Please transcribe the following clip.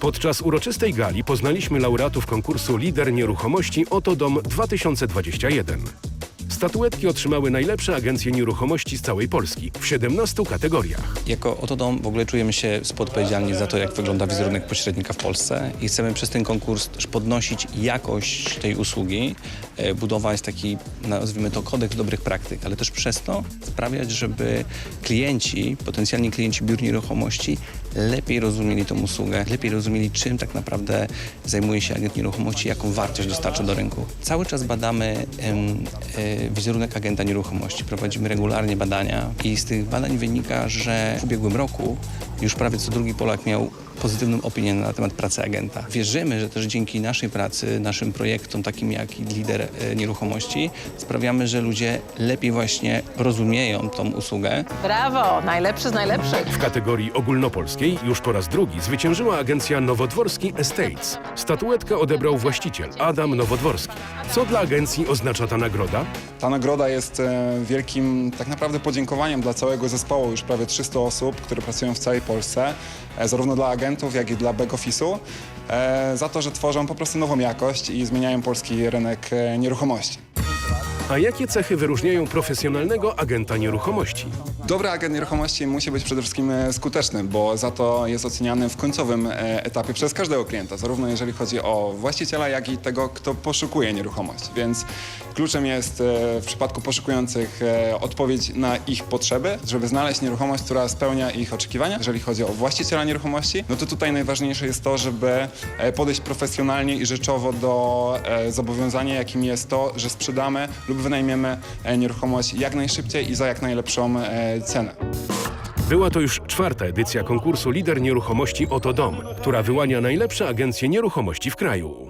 Podczas uroczystej gali poznaliśmy laureatów konkursu Lider Nieruchomości Oto Dom 2021. Statuetki otrzymały najlepsze agencje nieruchomości z całej Polski w 17 kategoriach. Jako Oto Dom w ogóle czujemy się współodpowiedzialni za to, jak wygląda wizerunek pośrednika w Polsce i chcemy przez ten konkurs podnosić jakość tej usługi, e, budować taki, nazwijmy to, kodeks dobrych praktyk, ale też przez to sprawiać, żeby klienci, potencjalni klienci biur nieruchomości lepiej rozumieli tą usługę, lepiej rozumieli, czym tak naprawdę zajmuje się agent nieruchomości, jaką wartość dostarcza do rynku. Cały czas badamy e, wizerunek agenta nieruchomości, prowadzimy regularnie badania i z tych badań wynika, że w ubiegłym roku już prawie co drugi Polak miał pozytywną opinię na temat pracy agenta. Wierzymy, że też dzięki naszej pracy, naszym projektom, takim jak lider e, nieruchomości, sprawiamy, że ludzie lepiej właśnie rozumieją tą usługę, Brawo, najlepszy z najlepszych. W kategorii ogólnopolskiej już po raz drugi zwyciężyła agencja Nowodworski Estates. Statuetkę odebrał właściciel Adam Nowodworski. Co dla agencji oznacza ta nagroda? Ta nagroda jest e, wielkim tak naprawdę podziękowaniem dla całego zespołu, już prawie 300 osób, które pracują w całej Polsce, e, zarówno dla agentów, jak i dla back office'u, e, za to, że tworzą po prostu nową jakość i zmieniają polski rynek e, nieruchomości. A jakie cechy wyróżniają profesjonalnego agenta nieruchomości? Dobry agent nieruchomości musi być przede wszystkim e, skuteczny, bo za to jest oceniany w końcowym e, etapie przez każdego klienta, zarówno jeżeli chodzi o właściciela, jak i tego, kto poszukuje nieruchomości. Więc kluczem jest e, w przypadku poszukujących odpowiedź na ich potrzeby, żeby znaleźć nieruchomość, która spełnia ich oczekiwania. Jeżeli chodzi o właściciela nieruchomości, no to tutaj najważniejsze jest to, żeby podejść profesjonalnie i rzeczowo do zobowiązania, jakim jest to, że sprzedamy lub wynajmiemy e, nieruchomość jak najszybciej i za jak najlepszą e, cenę. Była to już czwarta edycja konkursu Lider Nieruchomości Oto Dom, która wyłania najlepsze agencje nieruchomości w kraju.